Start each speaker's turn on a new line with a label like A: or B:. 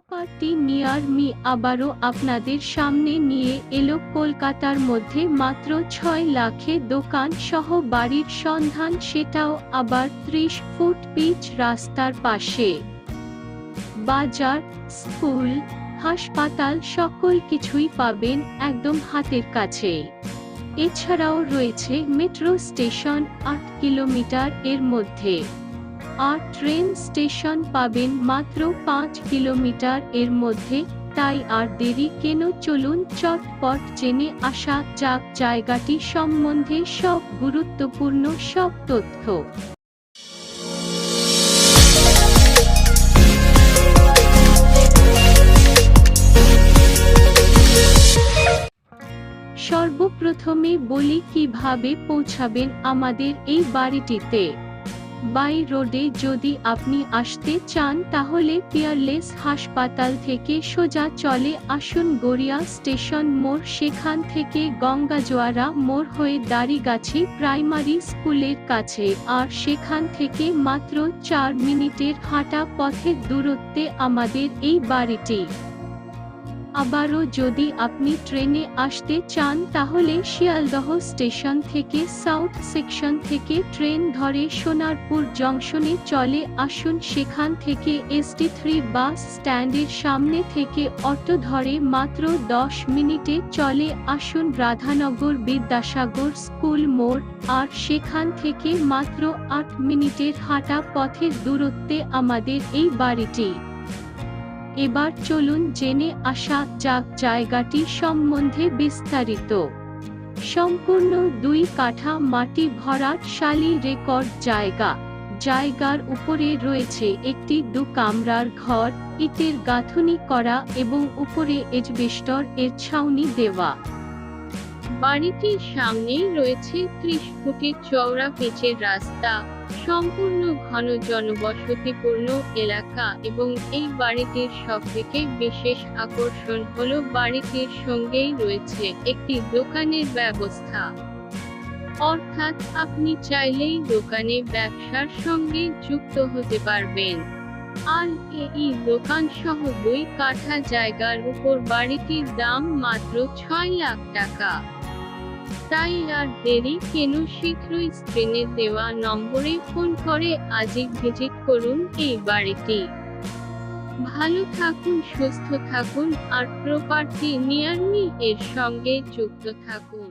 A: Property near me আবারও আপনাদের সামনে নিয়ে এলো কলকাতার মধ্যে মাত্র ছয় লাখে দোকান সহ বাড়ির সন্ধান, সেটাও আবার ত্রিশ ফুট পিচ রাস্তার পাশে। বাজার, স্কুল, হাসপাতাল সকল কিছুই পাবেন একদম হাতের কাছে। এছাড়াও রয়েছে মেট্রো স্টেশন আট কিলোমিটার এর মধ্যে। আর ট্রেন স্টেশন পাবেন মাত্র পাঁচ কিলোমিটার এর মধ্যে, তাই আর দেরি কেন? চলুন চটপট জেনে আসা যাক জায়গাটি সম্বন্ধে সব গুরুত্বপূর্ণ সব তথ্য। সর্বপ্রথমে বলি কীভাবে পৌঁছাবেন আমাদের এই বাড়িটিতে। বাই রোডে যদি আপনি আসতে চান তাহলে পিয়ারলেস হাসপাতাল থেকে সোজা চলে আসুন গড়িয়া স্টেশন মোড়। সেখান থেকে গঙ্গাজোয়ারা মোড় হয়ে দাড়িগাছি প্রাইমারি স্কুলের কাছে। আর সেখান থেকে মাত্র চার মিনিটের হাঁটা পথের দূরত্বে আমাদের এই বাড়িটি। আবারও যদি আপনি ট্রেনে আসতে চান, তাহলে শিয়ালদহ স্টেশন থেকে সাউথ সেকশন থেকে ট্রেন ধরে সোনারপুর জংশনে চলে আসুন। সেখান থেকে এসটি থ্রি বাস স্ট্যান্ডের সামনে থেকে অটো ধরে মাত্র দশ মিনিটে চলে আসুন রাধানগর বিদ্যাসাগর স্কুল মোড়। আর সেখান থেকে মাত্র আট মিনিটের হাঁটা পথের দূরত্বে আমাদের এই বাড়িটি। এবার চলুন জেনে আসা যাক জায়গাটি সম্বন্ধে বিস্তারিত। সম্পূর্ণ দুই কাঠা মাটি ভরাট শালি রেকর্ড জায়গা। জায়গার উপরে রয়েছে একটি দু কামরার ঘর, ইটের গাঁথুনি করা এবং উপরে এজবেস্টর এর ছাউনি দেওয়া। বাড়িটির সামনেই রয়েছে ত্রিশ ফুটের চওড়া পিচের রাস্তা। সম্পূর্ণ ঘন জনবসতিপূর্ণ এলাকা এবং এই বাড়িটির সবথেকে বিশেষ আকর্ষণ হল বাড়িটির সঙ্গেই রয়েছে একটি দোকানের ব্যবস্থা। অর্থাৎ আপনি চাইলেই দোকানে ব্যবসার সঙ্গে যুক্ত হতে পারবেন। আর এই দোকান সহ দুই কাঠা জায়গার উপর বাড়িটির দাম মাত্র ছয় লাখ টাকা। তাই আর দেরি কেন? শীঘ্রই স্ক্রিনে দেওয়া নম্বরে ফোন করে আজই ভিজিট করুন এই বাড়িটি। ভালো থাকুন, সুস্থ থাকুন আর প্রপার্টি নিয়ার মি এর সঙ্গে যুক্ত থাকুন।